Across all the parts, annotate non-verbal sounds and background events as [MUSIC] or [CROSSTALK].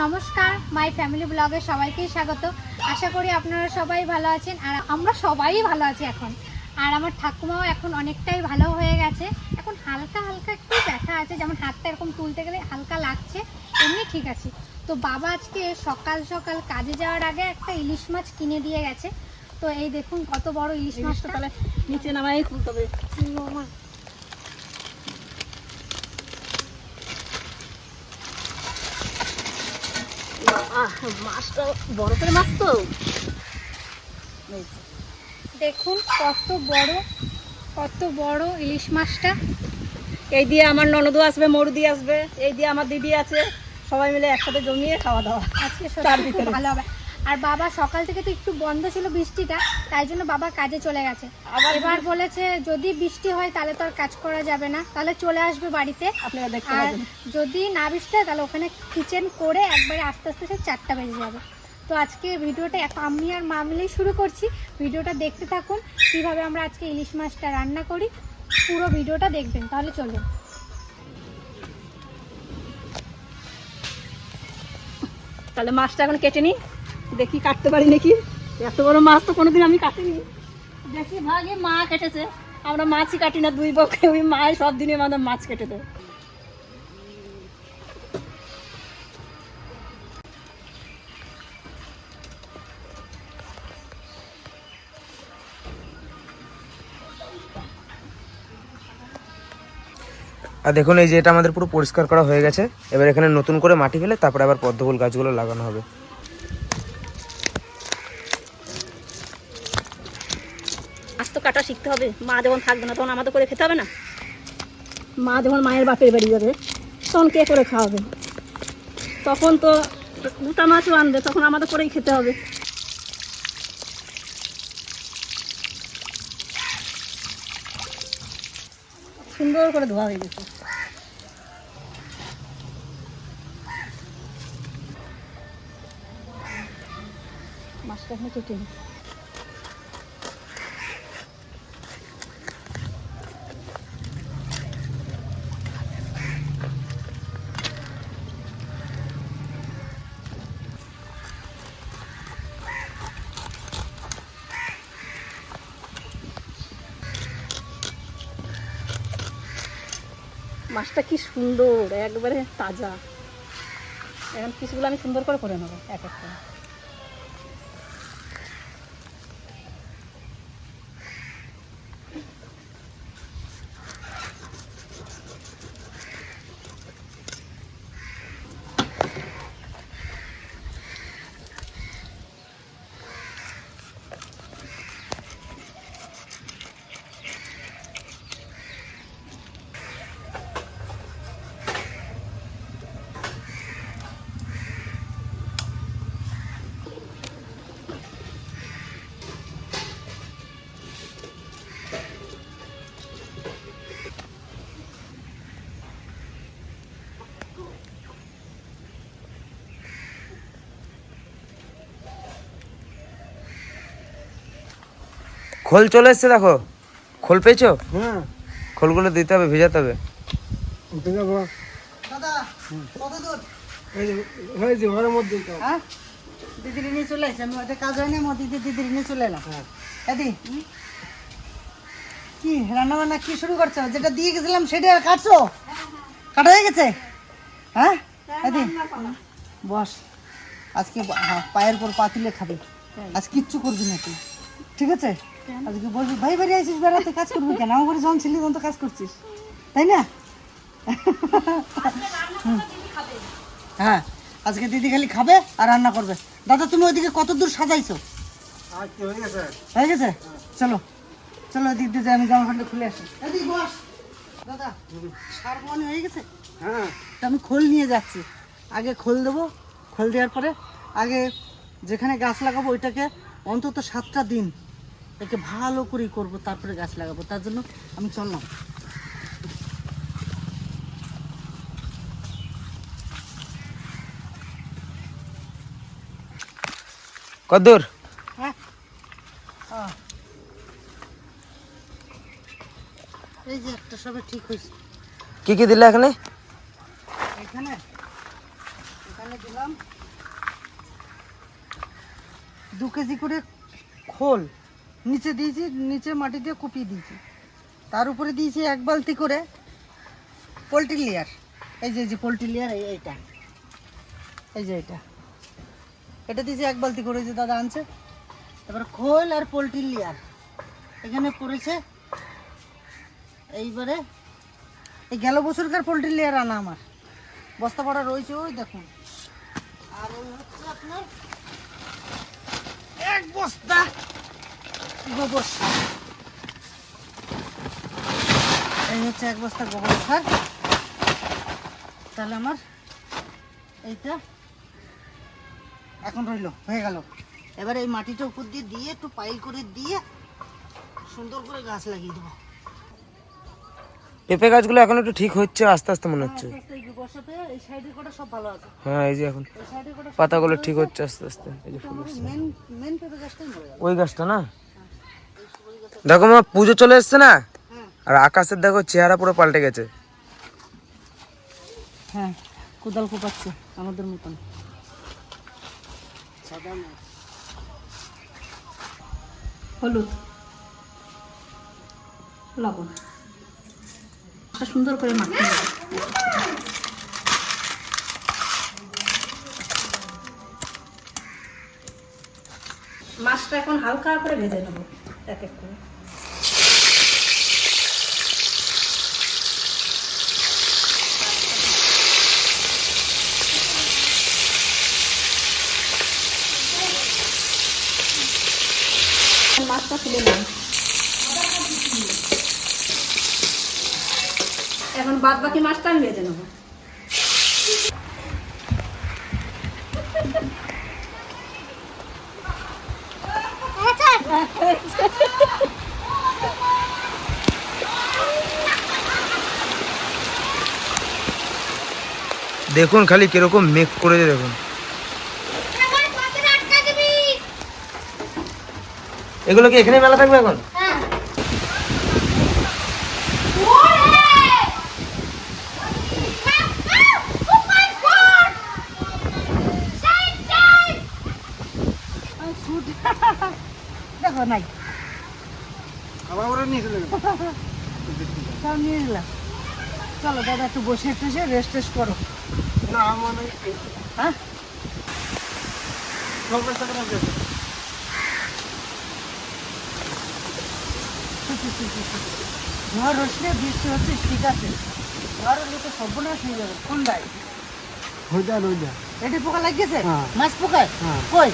নমস্কার my family ব্লগে সবাইকেই স্বাগত। আশা করি আপনারা সবাই ভালো আছেন আর আমরা সবাই ভালো আছি এখন। আর আমার ঠাকুমাও এখন অনেকটাই ভালো হয়ে গেছে। এখন হালকা হালকা একটু ব্যথা আছে যেমন হাতটা এরকম তুলতে গেলে হালকা লাগছে এমনি ঠিক আছে। তো বাবা আজকে সকাল সকাল কাজে যাওয়ার আগে একটা ইলিশ মাছ কিনে দিয়ে গেছে। তো এই দেখুন কত বড় ইলিশ মাছটা। তাহলে নিচে নামাই খুলতে হবে। মাছটা বড় মাছ তো? দেখুন কত বড় কত বড় ইলিশ মাছটা। এই দিয়ে আমার ননদও আসবে মরুদি আসবে এই দিয়ে আমার দিদি আছে সবাই মিলে একসাথে জমিয়ে খাওয়া দাওয়া। আজকে। ভালো হবে। আর বাবা সকাল থেকে তো একটু বন্ধ ছিল বৃষ্টিটা তাই জন্য বাবা কাজে চলে গেছে। এবার বলেছে যদি বৃষ্টি হয় তাহলে তো আর কাজ করা যাবে না তাহলে চলে আসবে বাড়িতে। আর যদি না বৃষ্টি হয় তাহলে ওখানে কিচেন করে একবারে আস্তে আস্তে সে চারটা বেজে যাবে। তো আজকে ভিডিওটা এক আমি আর মা মিলেই শুরু করছি। ভিডিওটা দেখতে থাকুন কীভাবে আমরা আজকে ইলিশ মাছটা রান্না করি। পুরো ভিডিওটা দেখবেন তাহলে চলুন। তাহলে মাছটা এখন কেটে নিই। দেখি কাটতে পারি নাকি? এত বড় মাছ তো কোনোদিন আমি কাটিনি। বেশি ভাগে মা কেটেছে। আমরা মাছই কাটি না দুই পক্ষে ওই মায়ের সব দিনে আমাদের মাছ কেটে দেয়। আর দেখুন এই যে এটা আমাদের পুরো পরিষ্কার করা হয়ে গেছে। এবার এখানে নতুন করে মাটি ফেলে তারপরে আবার পদ্মফুল গাছগুলো লাগানো হবে। তো কাটা শিখতে হবে। মা যখন থাকবে না, তখন আমাদের করে খেতে হবে না? মা যখন মায়ের বাপের বাড়ি যাবে, তখন কে করে খাওয়াবে? তখন তো গোটা মাছও আনবে, তখন আমাদের করেই খেতে হবে। সুন্দর করে ধোয়া হয়ে গেছে। মাছটা এখানে কেটে নিই মাছটা কি সুন্দর একবারে তাজা। এখন পিসগুলো আমি সুন্দর করে করে নেব এক একটা খোল চলে এসছে দেখো। খোল পেয়েছ? হ্যাঁ। খোলগুলো দিতে হবে ভেজাতে হবে। হ্যাঁ? দিদির নিয়ে চলে আসছে আমি কাজ হয়নি আমার দিদি দিদির নিয়ে চলে এলাম। এদি কি রান্না বান্না কি শুরু করছ? যেটা দিয়ে গেছিলাম সেটা আর কাটছো? কাটা হয়ে গেছে? হ্যাঁ? বস আজকে হ্যাঁ, পায়ের পর পাতিলে খাবে। আজ কিচ্ছু করবি না তুই। ঠিক আছে? আজকে বলবি ভাই বাড়ি আইসিস বেড়াতে কাজ করবি কেন? আমার ঘরে যখন ছিলি তখন তো কাজ করছিস। তাই না? হুম। হ্যাঁ আজকে দিদি খালি খাবে আর রান্না করবে। দাদা তুমি ওইদিকে কত দূর সাজাইছো? আজকে হয়ে গেছে। হয়ে গেছে? চলো চলো ওদিক দিয়ে আমি জামা প্যান্টটা খুলে আসি। এদিক বস। দাদা সার মনে হয়ে গেছে? হ্যাঁ। তো আমি খোল নিয়ে যাচ্ছি। আগে খোল দেবো খোল দেওয়ার পরে আগে যেখানে গাছ লাগাবো ওইটাকে অন্তত সাতটা দিন একে ভালো করে করব তারপরে গাছ লাগাবো। তার জন্য আমি চললাম। কদ্দূর। হ্যাঁ। এই যে একটা সবে ঠিক হয়েছে। কি কি দিলে এখানে? এখানে? এখানে দিলাম দিলাম। দু কেজি করে খোল। নিচে দিয়েছি, নিচে মাটি দিয়ে কুপিয়ে দিয়েছি। তার উপরে দিয়েছি এক বালতি করে পোলট্রি লেয়ার। এই যে যে পোলট্রি লেয়ার, এই এইটা। এই যে এটা এটা দিয়েছি এক বালতি করে যে দাদা আনছে। তারপরে খোল আর পোলট্রি লেয়ার। এখানে পড়েছে, এইবারে এই গেল বছরকার পোলট্রি লেয়ার আনা আমার। বস্তা পড়া রয়েছে, ওই দেখুন। আর ওই হচ্ছে আপনার এক বস্তা। গোবর সার এই হচ্ছে এক বস্তা গোবর সার। তাহলে আমার এইটা এখন রইল হয়ে গেল। এবার এই মাটিটা উপর দিয়ে দিয়ে একটু পাইল করে দিয়ে সুন্দর করে গাছ লাগিয়ে দেবো। পেঁপে গাছগুলো এখন একটু ঠিক হচ্ছে আস্তে আস্তে মনে হচ্ছে। হ্যাঁ এই যে এখন পাতাগুলো ঠিক হচ্ছে আস্তে আস্তে এই যে ফুল ওই গাছটা না? দেখো মা, পুজো চলে এসছে না? আর আকাশের দেখো চেহারা পুরো পাল্টে গেছে। হ্যাঁ মাছটা এখন হালকা করে ভেজে নেব, এক এক করে। মাছটা তুলে নেব এখন বাদ বাকি মাছটা আমি ভেজে নেব। দেখুন খালি কীরকম মেঘ করেছে দেখুন আমার পথে আটকা দিবি এগুলো কি এখানে মেলা থাকবে এখন? হ্যাঁ। ওরে oh my god side side দেখো নাই। আবার ওরা নিয়ে চলে নিয়ে গেলাম চলো দাদা একটু বসে টসে রেস্ট টেস্ট করো। না আমার হ্যাঁ? ঝড় হচ্ছে বৃষ্টি হচ্ছে ঠিক আছে। ঝড় হলে তো সর্বনাশ হয়ে যাবে। হয়ে যায় হয়ে এটি পোকা লাগিয়েছে? হ্যাঁ। মাছ পোকায় হ্যাঁ। কই?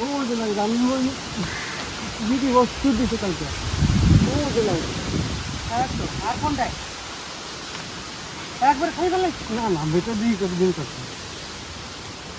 ও যে লাগে আমি দিদি বস্তু দিছে কালকে। ও যে লাগে। আর কোনটায় একবার খাই ফেলে? না না বেটা দিয়ে করে দিন করছে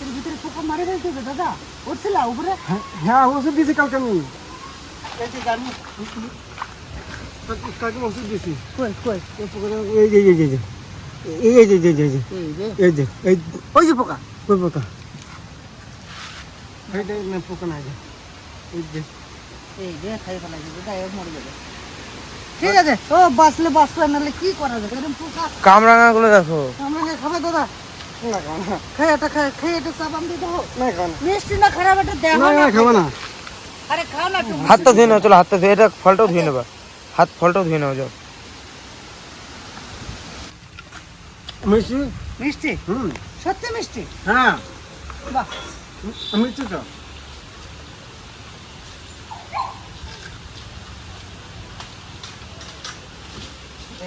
এর ভিতরে পোকা মারে ফেলতে হবে দাদা। উঠছিল উপরে। হ্যাঁ হ্যাঁ ওষুধ দিয়েছি কালকে আমি। এই যে কালকে- ওষুধ কই কই? এই যে এই যে এই যে। এই যে এই যে এই যে এই যে। ওই যে পোকা। কই পোকা। এইটা না পোকা নাই এই যে। এই রে খাই ফেলা যাবে দাদা এ মরে যাবে। ঠিক আছে ও বাঁচলে বাঁচলে নাহলে কি করা যাবে? কামরাঙা গুলো দেখো। আমরা খাবে দাদা। না খাও না খাই এটা খাই খাই এটা চাপান দিয়ে দেবো না খাও না মিষ্টি না খারাপ এটা দেখো না না খাব না। আরে খাও না একটু হাতটা ধুয়ে নাও চলো হাতটা ধুয়ে এটা ফলটাও ধুয়ে নেবা। হাত ফলটাও ধুয়ে নাও যাও। মিষ্টি? মিষ্টি? হুম। সত্যি মিষ্টি? হ্যাঁ। বাহ। মিষ্টি তো।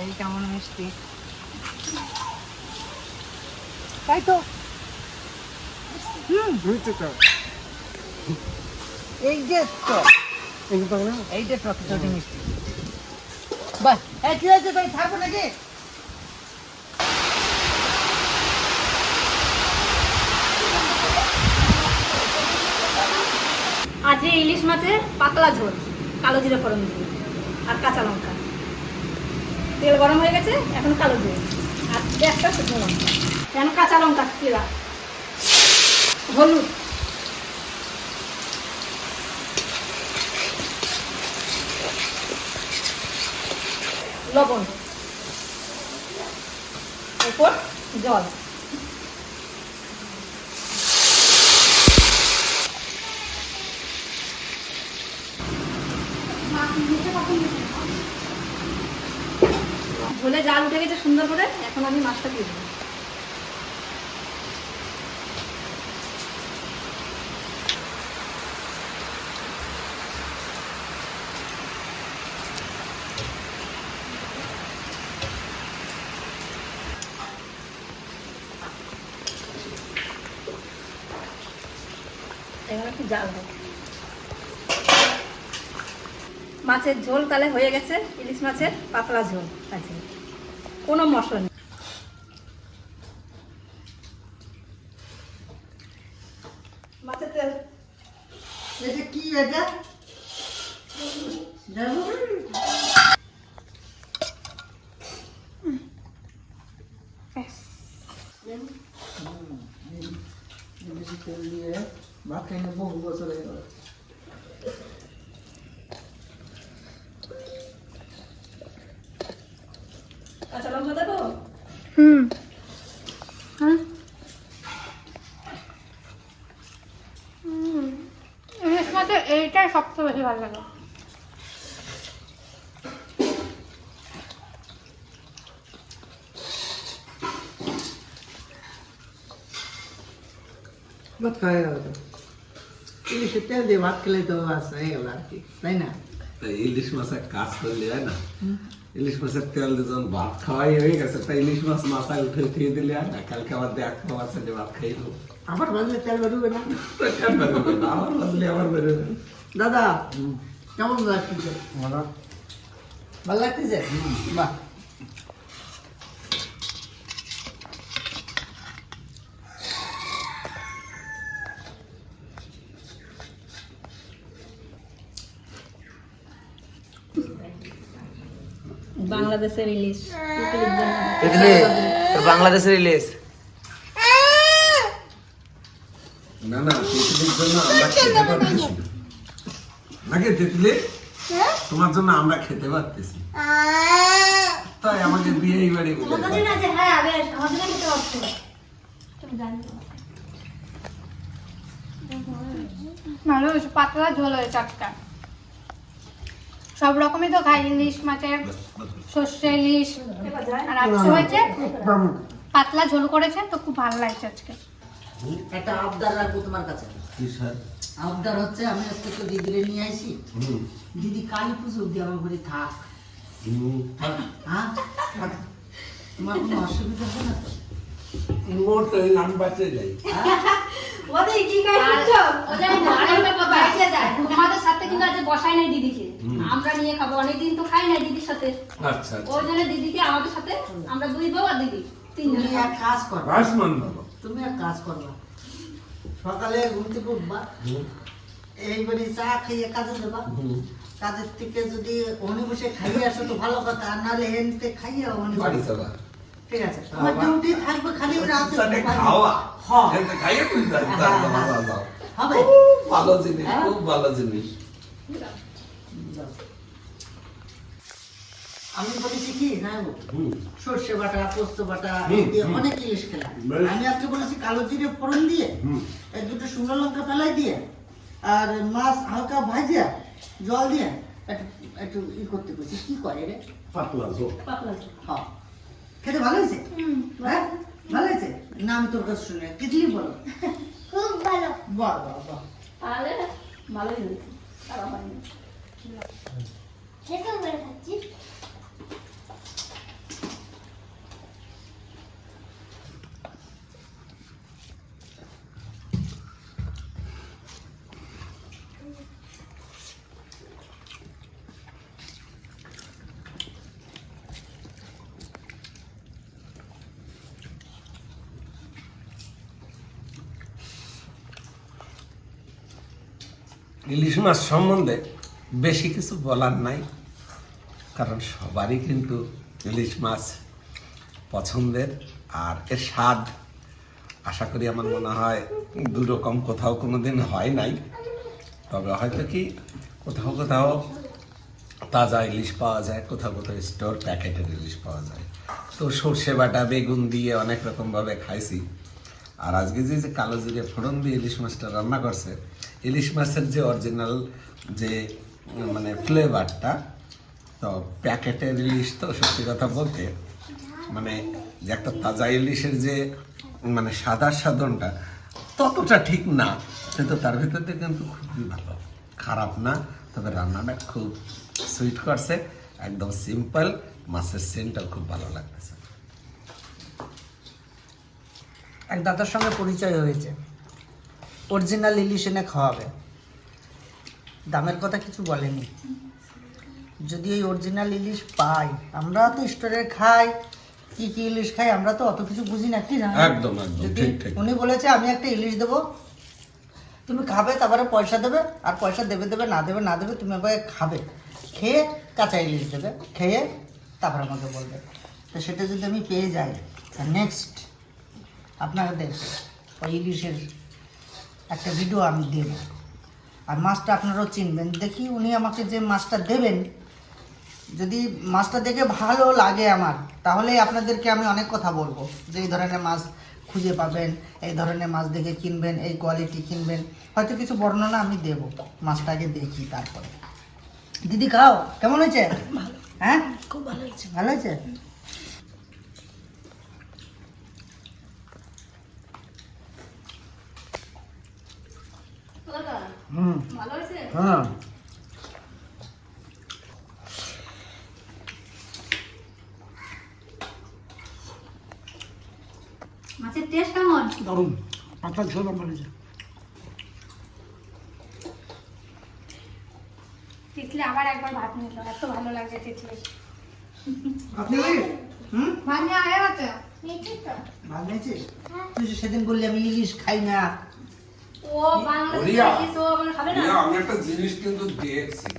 এই কেমন মিষ্টি? তাই তো হুম মিষ্টি তো এই যে এই তো না এই যে টক মিষ্টি বাহ এই কি হয়েছে তাই ছাড়বো নাকি আজ ইলিশ মাছের পাতলা ঝোল কালো জিরে ফোড়ন দিয়ে আর কাঁচা লঙ্কা। তেল গরম হয়ে গেছে এখন কালো জিরে। আর একটা শুকনো লঙ্কা। কেন কাঁচা লঙ্কা চিরা হলুদ। লবণ। উপর জল। ঝোলে জাল উঠে গেছে সুন্দর করে, এখন আমি মাছটা দিয়ে দেবো এবার একটু জাল দেবো মাছের ঝোল তাহলে হয়ে গেছে, ইলিশ মাছের পাতলা ঝোল আছে কোনো মশলা নেই। মাছের তেল। এটা কি এটা জানো? বেশি তেল দিয়ে ভাত খাই না বহু বছর হয়ে গেল কাঁচা লঙ্কা দেবো হুম হ্যাঁ ইলিশ মাছের এইটাই সবচেয়ে বেশি ভালো লাগে ভাত খাওয়া গেল তো ইলিশের তেল দিয়ে ভাত খেলে তো বাস হয়ে গেল আর কি তাই না তা ইলিশ মাছের কাজ করলে হয় না ইলিশ মাছের তেল দিয়ে যখন ভাত খাওয়াই হয়ে গেছে তা ইলিশ মাছ মাথায় উঠে উঠিয়ে দিলে হয় না কালকে আবার দেখ মাছের দিয়ে ভাত খাই দেবো আবার ভাজলে তেল বেরোবে না তো কেন বেরোবে না? আবার বাজলে আবার বেরোবে দাদা কেমন লাগতেছে ভালো। ভালো লাগতেছে? বাহ। বাংলাদেশের ইলিশ। বাংলাদেশের ইলিশ। না না জন্য আমরা না। নাকি তিতলি তোমার জন্য আমরা খেতে পারতেছি। তাই আমাকে বিয়ে এই বাড়ি। ভালো হয়েছে পাতলা ঝোল হয়েছে একটা সব রকমই তো খাই ইলিশ মাছের সর্ষে ইলিশ আর আজকে হয়েছে পাতলা ঝোল করেছে তো খুব ভালো লাগছে আজকে। একটা আবদার রাখব তোমার কাছে। কি স্যার? আবদার হচ্ছে আমি আজকে তো দিদিরে নিয়ে আইছি। হুম। দিদি কালী পুজো অব্দি আমার ঘরে থাক। হ্যাঁ তোমার কোনো অসুবিধা হবে না তো? [LAUGHS] সাথে কিন্তু আজ বসাই নাই দিদিকে। আমরা নিয়ে খাব। অনেকদিন তো খাই নাই দিদির সাথে। আচ্ছা আচ্ছা। ওই জন্য দিদিকে আমাদের সাথে আমরা দুই বউ আর দিদি তুমি তিনজন এক কাজ করবা বাবা তুমি এক কাজ করবা। সকালে ঘুম থেকে উঠবা এইবারে চা খাইয়ে কাজে দেবা কাজের থেকে যদি ওনে বসে খাইয়ে আসো তো ভালো কথা আর নাহলে হেনতে খাইয়ে ওনে বাড়ি চলা ঠিক আছে আমার ডিউটি থাকবে খালি রাতে খাওয়া। হ্যাঁ। খাইয়ে হ্যাঁ, যাও, হ্যাঁ। হবে। খুব ভালো জিনিস খুব ভালো জিনিস। আমি বলেছি কি জানো সর্ষে বাটা পোস্ত বাটা দিয়ে অনেক ইলিশ খেলাম। আমি আজকে বলেছি কালো জিরে ফোড়ন দিয়ে এক দুটো শুকনো লঙ্কা ফেলাই দিয়ে আর মাছ হালকা ভাজিয়া জল দিয়ে একটু একটু ই করতে করছি কি করে রে? পাতলা ঝোল। পাতলা ঝোল। হ্যাঁ খেতে ভালো হয়েছে? হ্যাঁ? ভালো হয়েছে? না আমি তোর কাছে শুনে তিতলি বলো। খুব ভালো। বাহ বাহ বাহ। তাহলে ভালোই হয়েছে। বেড়ে খাচ্ছি ইলিশ মাছ সম্বন্ধে বেশি কিছু বলার নাই, কারণ সবারই কিন্তু ইলিশ মাছ পছন্দের আর এর স্বাদ আশা করি আমার মনে হয় দুরকম কোথাও কোনো দিন হয় নাই। তবে হয়তো কি কোথাও কোথাও তাজা ইলিশ পাওয়া যায়, কোথাও কোথাও স্টোর প্যাকেটের ইলিশ পাওয়া যায়। তো সর্ষে বাটা, বেগুন দিয়ে অনেক রকমভাবে খাইছি। আর আজকে যে যে কালো জিরে ফোড়ন দিয়ে ইলিশ মাছটা রান্না করছে ইলিশ মাছের যে অরিজিনাল যে মানে ফ্লেভারটা তো প্যাকেটের ইলিশ তো সত্যি কথা বলতে মানে যে একটা তাজা ইলিশের যে মানে সাদা সাধনটা ততটা ঠিক না। কিন্তু তার ভিতর কিন্তু খুবই ভালো। খারাপ না, তবে রান্নাটা খুব সুইট করছে, একদম সিম্পল মাছের সেন্টটাও খুব ভালো লাগতেছে। এক দাদার সঙ্গে পরিচয় হয়েছে। অরিজিনাল ইলিশ এনে খাওয়াবে। দামের কথা কিছু বলেনি। যদি এই অরিজিনাল ইলিশ পাই আমরা তো স্টোরে খাই কি কি ইলিশ খাই আমরা তো অত কিছু বুঝি না কি জানো একদম, যদি। উনি বলেছে আমি একটা ইলিশ দেবো তুমি খাবে তারপরে পয়সা দেবে আর পয়সা দেবে দেবে না দেবে না দেবে তুমি একবার খাবে। খেয়ে কাঁচা ইলিশ দেবে খেয়ে তারপরে আমাকে বলবে। তো সেটা যদি আমি পেয়ে যাই নেক্সট আপনাদের ওই ইলিশের একটা ভিডিও আমি দেব। আর মাছটা আপনারাও চিনবেন। দেখি উনি আমাকে যে মাছটা দেবেন যদি মাছটা দেখে ভালো লাগে আমার তাহলে আপনাদেরকে আমি অনেক কথা বলব। যে এই ধরনের মাছ খুঁজে পাবেন এই ধরনের মাছ দেখে কিনবেন এই কোয়ালিটি কিনবেন। হয়তো কিছু বর্ণনা আমি দেব মাছটা আগে দেখি তারপরে। দিদি খাও। কেমন হয়েছে? হ্যাঁ? খুব ভালো হয়েছে। ভালো হয়েছে? হুম। ভালো হয়েছে হ্যাঁ। মাছের টেস্ট কেমন? দারুণ। পাতলা ঝোল আমার হয়েছে তিতলি আবার একবার ভাত নিল এত ভালো লাগছে তিতলি। আপনি? হুম? ভাত নেওয়া হয়ে তো? তুই সেদিন বললি আমি ইলিশ খাই না। আমি একটা জিনিস কিন্তু দেখছি।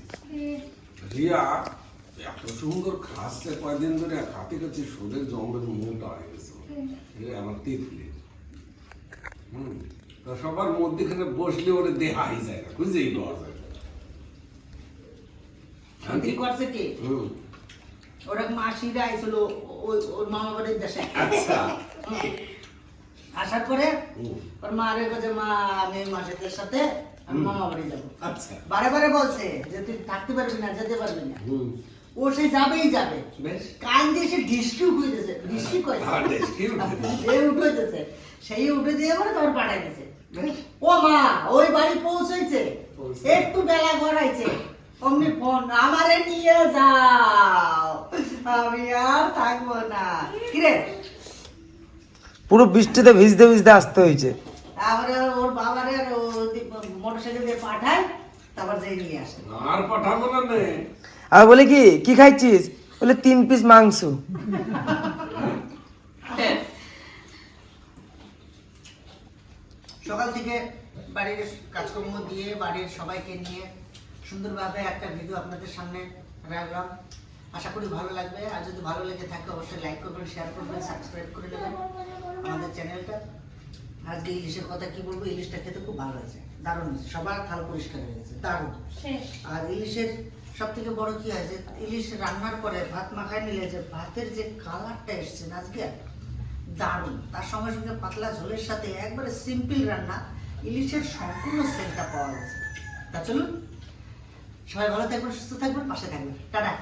রিয়া এত সুন্দর খাচ্ছে কয়দিন ধরে খাতে খাচ্ছে শরীর জঙ্গলের মোটা হয়ে গেছে। আমার তিতলি। হুম তো সবার মধ্যেখানে বসলে ওরে দেহাই যায় না বুঝেই পাওয়া যায় শান্তি করছে কে? ওরা মাসিরা আইছিল ওর মামা বাড়ির দেশে। আচ্ছা। আসার পরে হুম, ওর মা রে বলছে মা আমি মাসিদের সাথে আমি মামা বাড়ি যাব। আচ্ছা। বারে বারে বলছে যে তুই থাকতে পারবি না যেতে পারবি না। ও সে যাবেই যাবে। কান দিয়ে সে ডিস্কি উঠেছে ডিস্কি কয় আর দেশকে উঠে এ উঠেছে সেই উঠে দিয়ে পরে তারপর পাঠাই দিছে। বেশ। ও মা ওই বাড়ি পৌঁছেছে পৌঁছেছে। একটু বেলা গড়াইছে। অমনি ফোন আমারে নিয়ে যাও। আমি আর থাকব না। কিরে? পুরো বৃষ্টিতে ভিজতে ভিজতে আসতে হয়েছে। তারপরে ওর বাবারে মোটর সাইকেল দিয়ে পাঠায় তারপর যেই নিয়ে আসে। আর পাঠাবো না নে। আর বলে কি কি খাইছিস? বলে তিন পিস মাংস। সকাল থেকে বাড়ির কাজকর্ম দিয়ে বাড়ির সবাইকে নিয়ে সুন্দরভাবে একটা ভিডিও আপনাদের সামনে রাখলাম। আশা করি ভালো লাগবে। আর যদি ভালো লেগে থাকে অবশ্যই লাইক করবেন শেয়ার করবেন সাবস্ক্রাইব করে দেবেন আমাদের চ্যানেলটা আজকে ইলিশের কথা কি বলব? ইলিশটা খেতে খুব ভালো হয়েছে। দারুণ হয়েছে। সবার থাল পরিষ্কার হয়ে গেছে। দারুণ। আর ইলিশের সব থেকে বড় কি হয় যে ইলিশ রান্নার পরে ভাত মাখায় নিলে যে ভাতের যে কালারটা এসছে না আজকে দারুণ। তার সঙ্গে সঙ্গে পাতলা ঝোলের সাথে একবারে সিম্পল রান্না ইলিশের সম্পূর্ণ সেলটা পাওয়া গেছে। তা চলুন সবাই ভালো থাকবেন সুস্থ থাকবেন পাশে থাকবেন। টাটা।